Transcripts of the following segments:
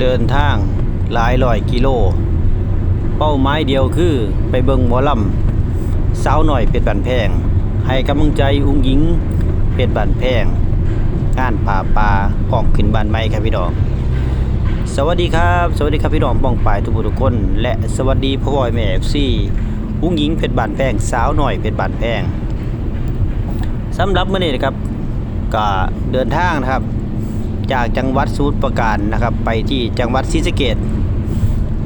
เดินทางหลายร้อยกิโล เป้าหมายเดียวคือไปเบิงหมอลำสาวหน่อยเป็ดบันแพง ให้กำลังใจอุ้งหญิงเป็ดบันแพงงานป่าปลาป้องขึ้นบ้านใหม่ครับพี่น้องสวัสดีครับ สวัสดีครับพี่น้องป้องปายทุกผู้ทุกคน และสวัสดีพ่อพ่อยแม่เอฟซีอุ้งหญิงเพชรบานแพงสาวหน่อยเพชรบานแพงสำหรับมื้อนี้นะครับก็เดินทางนะครับ จากจังหวัดสมุทรปราการนะครับ ไปที่จังหวัดศรีสะเกษ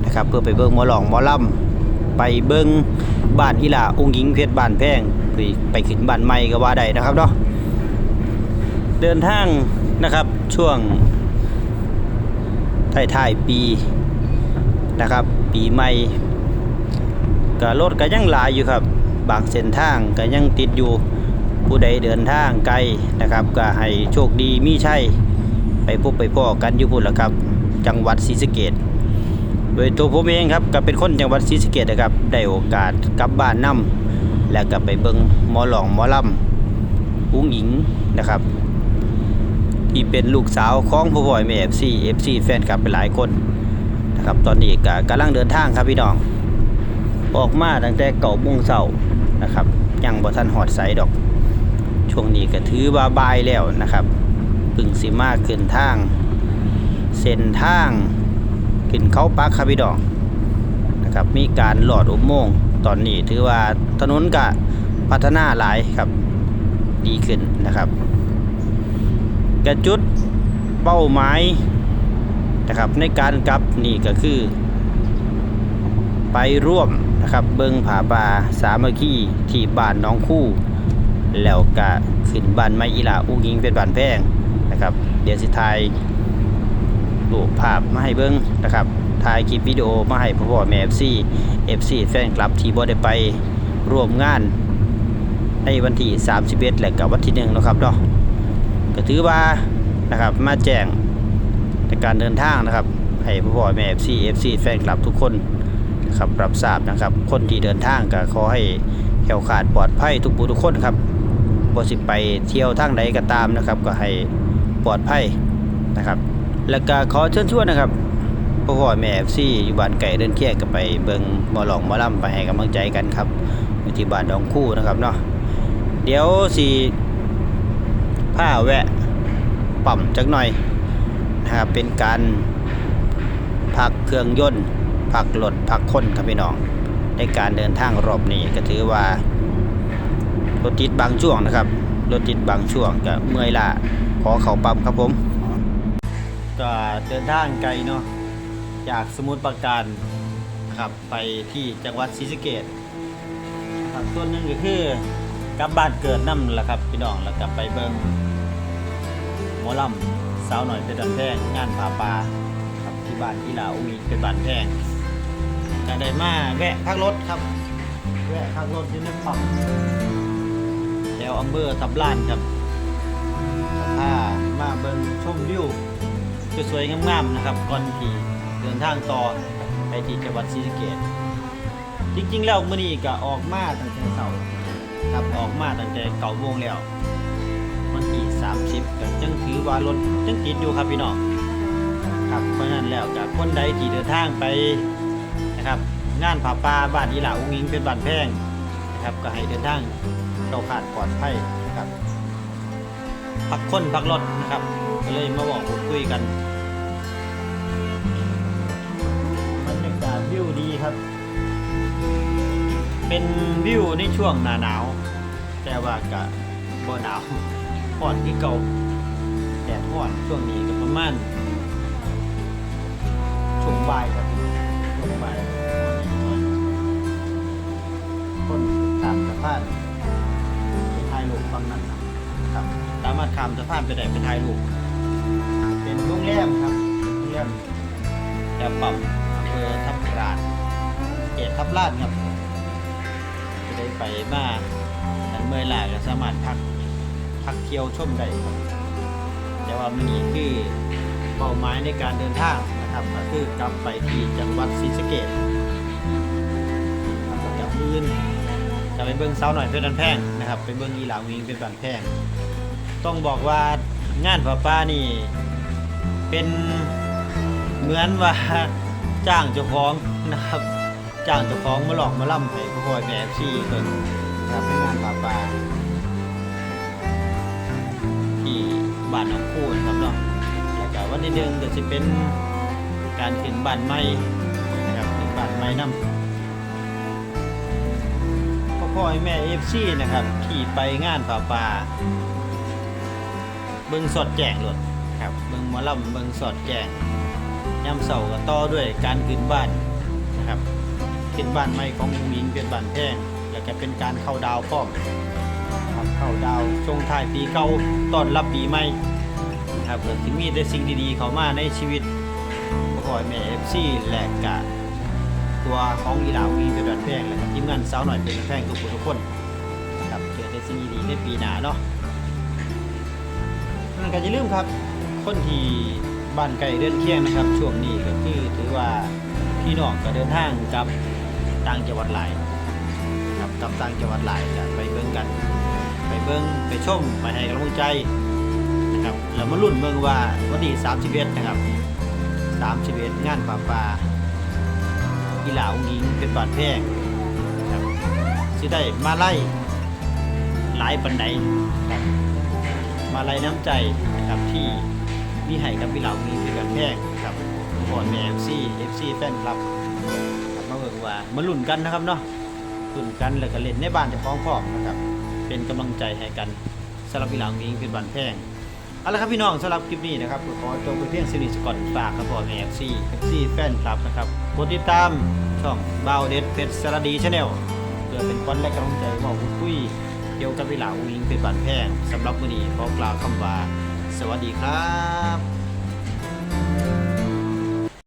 นะครับเพื่อไปเบิ่งหมอหลองหมอลำไปเบิ่งบ้านอีหลาอุ้งหญิงเพชรบานแพงไปไปขึ้นบ้านใหม่ก็ว่าได้นะครับเนาะเดินทางนะครับช่วงท้ายปีนะครับ ปีใหม่ก็รถก็ยังหลายอยู่ครับ บางเส้นทางก็ยังติดอยู่ผู้ใดเดินทางไกลนะครับ ก็ให้โชคดีมีชัย ไปพบไปพ่อกันอยู่พุ่นละครับ จังหวัดศรีสะเกษโดยตัวผมเองครับก็เป็นคนจังหวัดศรีสะเกษนะครับ ได้โอกาสกลับบ้านนํแล้วก็ไปเบิงหมอหลองหมอลำอุ้งอิงนะครับ ที่เป็นลูกสาวของผู้บ่อยแม่เอฟซีเอฟซีแฟนคลับไปหลายคนนะครับตอนนี้ก็กำลังเดินทางครับพี่น้อง ออกมาตั้งแต่เก่าโมงเช้านะครับยังบ่ทันหอดใสดอก ช่วงนี้ก็ถือว่าบายแล้วนะครับ ปึงสิมาขึ้นทาง เส้นทางขึ้นเขาปักครับพี่น้องนะครับมีการหลอดอุโมงค์ตอนนี้ถือว่าถนนก็พัฒนาหลายครับดีขึ้นนะครับกระจุดเป้าหมายนะครับในการกลับนี่ก็คือ ไปร่วมนะครับเบิงผาป่าสามัคคีที่บ้านน้องคู่ แล้วก็ขึ้นบ้านไม้อีลาอุ้งยิงเป็นบ้านแพง นะครับ เดี๋ยวสิถ่ายรูปภาพมาให้เบิ้งนะครับถ่ายคลิปวิดีโอมาให้พ่อพ่อแม่ FC FC แฟนคลับที่บ่ได้ไปร่วมงาน ในวันที่ 31 และกับวันที่1เนะครับเนาะก็ถือว่านะครับมาแจ้งในการเดินทางนะครับให้พ่อพ่อแม่ FC FC แฟนคลับทุกคนนะครับรับทราบนะครับ คนที่เดินทางก็ขอให้แขวขาดปลอดภัยทุกผู้ทุกคนครับบ่สิไปเที่ยวทางใดก็ตามนะครับ ก็ให้ ปลอดภัยนะครับ แล้วก็ขอเชิญชวนนะครับพ่อพ่อแม่ FC อยู่บ้านไก่เดินเคียงก็ไปเบิงมอหลองมอลำไปให้กำลังใจกันครับที่บ้านดองคู่นะครับเนาะเดี๋ยวสิผ้าแวะปั่มจักหน่อยนะครับเป็นการพักเครื่องยนต์พักรถพักคนครับพี่น้อง ในการเดินทางรอบนี้ก็ถือว่ารถติดบางช่วงนะครับรถติดบางช่วงก็เมื่อยล้า ขอเขาปั๊มครับผมก็เดินทางไกลเนาะจากสมุทรปราการนะครับไปที่จังหวัดศรีสะเกษครับส่วนหนึ่งก็คือกลับบ้านเกิดนั่นแหละครับพี่น้องแล้วกลับไปเบิงหมอลำสาวหน่อยเป็นดันแพงงานผาปลาครับที่บ้านที่ลาอุ้ยเป็นบ้านแพงก็ได้มาแวะพักรถครับ แวะพักรถอยู่ในปั๊มแถวอำเภอทับลานครับ ถ้ามาเบิ่งชมวิวสวยๆงามๆนะครับก่อนที่เดินทางต่อไปที่จังหวัดศรีสะเกษจริงๆแล้วมื้อนี้ก็ออกมาตั้งแต่เช้าครับออกมาตั้งแต่เก้าโมงแล้ววันที่30ก็ยังถือว่ารถยังติดอยู่ครับพี่น้องครับเพราะฉะนั้นแล้วกับคนใดที่เดินทางไปนะครับงานผาป่าบ้านอีหลาอุ้งอิงเป็นบ้านแพงนะครับก็ให้เดินทางเราขาดปลอดภัยนะครับ พักคนพักรถนะครับก็เลยมาบอกพูดคุยกันบรรยากาศวิวดีครับ เป็นวิวในช่วงหนาหนาว แต่ว่าก็บ่หนาวห่อนที่เก่าแดดห่อนช่วงนี้ก็ประมาณช่วงบ่ายครับช่วงบ่ายคนตามสะพานารถข้ามสะพานไปได้ไปถ่ายรูปเป็นโรงแรมครับโรงแรมแถวปั๊มอำเภอทับลานเขตทับลานครับจะได้ไปมาแต่เมื่อยล้าก็สามารถพักพักเที่ยวชมได้ครับแต่ว่ามันนี่คือเป้าหมายในการเดินทางนะครับก็คือกลับไปที่จังหวัดศรีสะเกษครับกับอื่นจะไปเบิ้งเสาหน่อยเพื่อนบันแพงนะครับไปเบิ้งอีหลาวิงเป็นบันแพง ต้องบอกว่างานผ้าป่านี่ เป็นเหมือนว่าจ้างเจ้าของนะครับ จ้างเจ้าของมาหลอกมาล่ำให้ผู้คอยแม่ซี่เพิ่นนะครับเป็นงานป่าปาที่บ้านหนองคูนะครับเนาะแล้วก็วันที่หนึ่งก็จะเป็นการขึ้นบ้านใหม่นะครับขึ้นบ้านใหม่นํพ่อพ่อแม่เอฟซีนะครับที่ไปงานป่าปลา บิ่งสอดแจงโลดครับเบิ่งหมอลำเบิ่งสอดแจงยามเสาร์ก็ต่อด้วยการขึ้นบ้านนะครับเป็นบ้านใหม่ของลุงหญิงเป็นบ้านแพงแล้วก็เป็นการเข้าดาวพร้อมนะครับเข้าดาวช่วงท้ายปีเก่าต้อนรับปีใหม่นะครับเกิดถึงมีแต่สิ่งดีๆเข้ามาในชีวิตขอให้แม่เอฟซีและกะตัวของอีหลาวมีเป็นบ้านแพงและก็ทีมงานสาวหน่อยเป็นบ้านแพงทุกคนทุกคนนะครับเจอแต่สิ่งดีๆในปีหน้าเนาะ นั่นก็อย่าลืมครับ คนที่บ้านไกลเดินเคียงนะครับ ช่วงนี้ก็คือถือว่าพี่น้องก็เดินทางกับต่างจังหวัดหลายครับกับต่างจังหวัดหลายจะไปเบิ่งกัน ไปเบิ่งไปชมไปให้กำลังใจนะครับแล้วมาลุ้นเบิ่งว่าวันที่31นะครับ31งานป่าปลาอีหลาองยิงเป็นบาดแพงนะครับสิได้มาไล่หลายปันใดครับ มาไล่น้ำใจนะครับที่มีให้กับอีหล่าองยิงเป็นแพงครับขอแม่ FC FC แฟนคลับครับมาเบิ่งว่ามาลุ้นกันนะครับเนาะลุ้นกันแล้วก็เล่นในบ้านจะฟ้องพร้อมนะครับเป็นกำลังใจให้กันสำหรับพี่เหลังวิงเป็นบันแพงเอาละครับพี่น้องสำหรับคลิปนี้นะครับขอจบไปเพียงสิริสกอตฝากครับผมเอฟซีเอฟซีแฟนคลับนะครับกดติดตามช่องบาวเด็ดเพชรสารดีชาแนลเพื่อเป็นควันและกำลังใจมาพูดคุย กี่ยกับเวลาวิ่งเป็นบาดแพงสำหรับวันนี้ขอกล่าวคำว่า สวัสดีครับ